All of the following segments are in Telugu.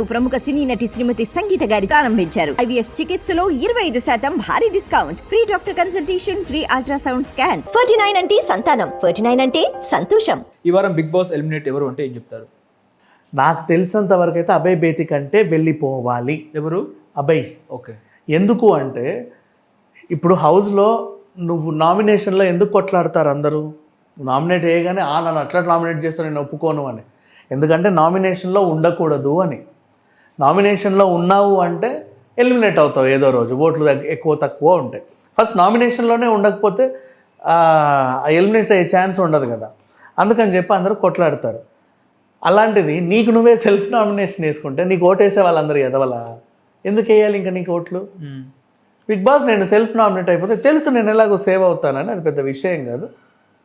ప్రముఖ సినీ నటి శ్రీమతి సంగీత గారి ప్రారంభించారు. ఐవీఎఫ్ చికిత్సలో ఇరవై ఐదు శాతం భారీ discount. Free doctor consultation free ultrasound scan. Ferty nine అంటే సంతానం. ఫర్టీ నైన్ అంటే సంతోషం. ఈ వారం బిగ్ బాస్ ఎలిమినేట్ ఎవరు అంటే ఏం చెప్తారు? నాకు తెలిసినంత వరకు అయితే అభయ్ బేతి కంటే వెళ్ళిపోవాలి. ఎవరు? అభయ్. ఓకే. ఎందుకు అంటే ఇప్పుడు హౌస్లో నువ్వు నామినేషన్లో ఎందుకు కొట్లాడతారు అందరూ? నామినేట్ చేయగానే ఆ నన్ను అట్లా నామినేట్ చేస్తాను నేను ఒప్పుకోను అని. ఎందుకంటే నామినేషన్లో ఉండకూడదు అని. నామినేషన్లో ఉన్నావు అంటే ఎలిమినేట్ అవుతావు ఏదో రోజు. ఓట్లు ఎక్కువ తక్కువ ఉంటాయి. ఫస్ట్ నామినేషన్లోనే ఉండకపోతే ఎలిమినేట్ అయ్యే ఛాన్స్ ఉండదు కదా. అందుకని చెప్పి అందరూ కొట్లాడతారు. అలాంటిది నీకు నువ్వే సెల్ఫ్ నామినేషన్ వేసుకుంటే నీకు ఓటేసే వాళ్ళందరూ ఎదవలా? ఎందుకు వేయాలి ఇంకా నీకు ఓట్లు. బిగ్ బాస్ నేను సెల్ఫ్ నామినేట్ అయిపోతే తెలుసు నేను ఎలాగో సేవ్ అవుతానని అది పెద్ద విషయం కాదు.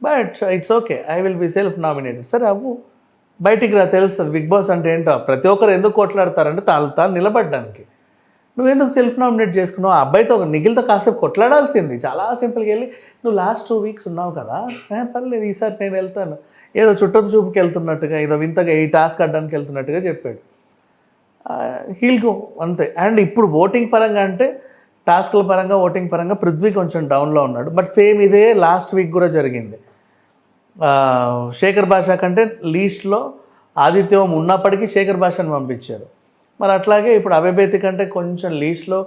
But it's okay I will be self nominated. సరే అవ్వు. బయటికి రా తెలుస్తుంది. బిగ్ బాస్ అంటే ఏంటో? ప్రతి ఒక్కరు ఎందుకు కొట్లాడతారంటే తాను తాను నిలబడడానికి. నువ్వు ఎందుకు సెల్ఫ్ నామినేట్ చేసుకున్నావు? ఆ అబ్బాయితో ఒక నిఖిల్తో కాసేపు కొట్లాడాల్సింది. చాలా సింపుల్గా వెళ్ళి నువ్వు లాస్ట్ టూ వీక్స్ ఉన్నావు కదా? పర్లేదు ఈసారి నేను వెళ్తాను. ఏదో చుట్టం చూపుకి వెళ్తున్నట్టుగా ఏదో వింతగా ఈ టాస్క్ అడ్డానికి వెళ్తున్నట్టుగా చెప్పాడు. హీల్ గో అంతే. అండ్ ఇప్పుడు ఓటింగ్ పరంగా అంటే టాస్క్ల పరంగా ఓటింగ్ పరంగా పృథ్వీ కొంచెం డౌన్లో ఉన్నాడు. బట్ సేమ్ ఇదే లాస్ట్ వీక్ కూడా జరిగింది. శేఖర్ భాష కంటే లీస్ట్లో ఆదిత్యం ఉన్నప్పటికీ శేఖర్ భాషను పంపించారు. మరి అట్లాగే ఇప్పుడు అభయభేతి కంటే కొంచెం లీస్ట్లో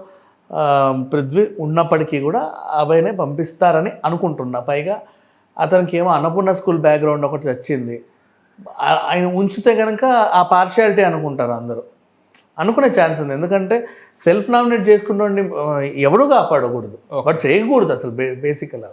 పృథ్వీ ఉన్నప్పటికీ కూడా అభయనే పంపిస్తారని అనుకుంటున్నా. పైగా అతనికి ఏమో అన్నపూర్ణ స్కూల్ బ్యాక్గ్రౌండ్ ఒకటి వచ్చింది. ఆయన ఉంచితే కనుక ఆ పార్షియాలిటీ అనుకుంటారు అందరూ. అనుకునే ఛాన్స్ ఉంది. ఎందుకంటే సెల్ఫ్ నామినేట్ చేసుకున్న ఎవడు కాపాడకూడదు. ఒకటి చేయకూడదు అసలు బే బేసికల్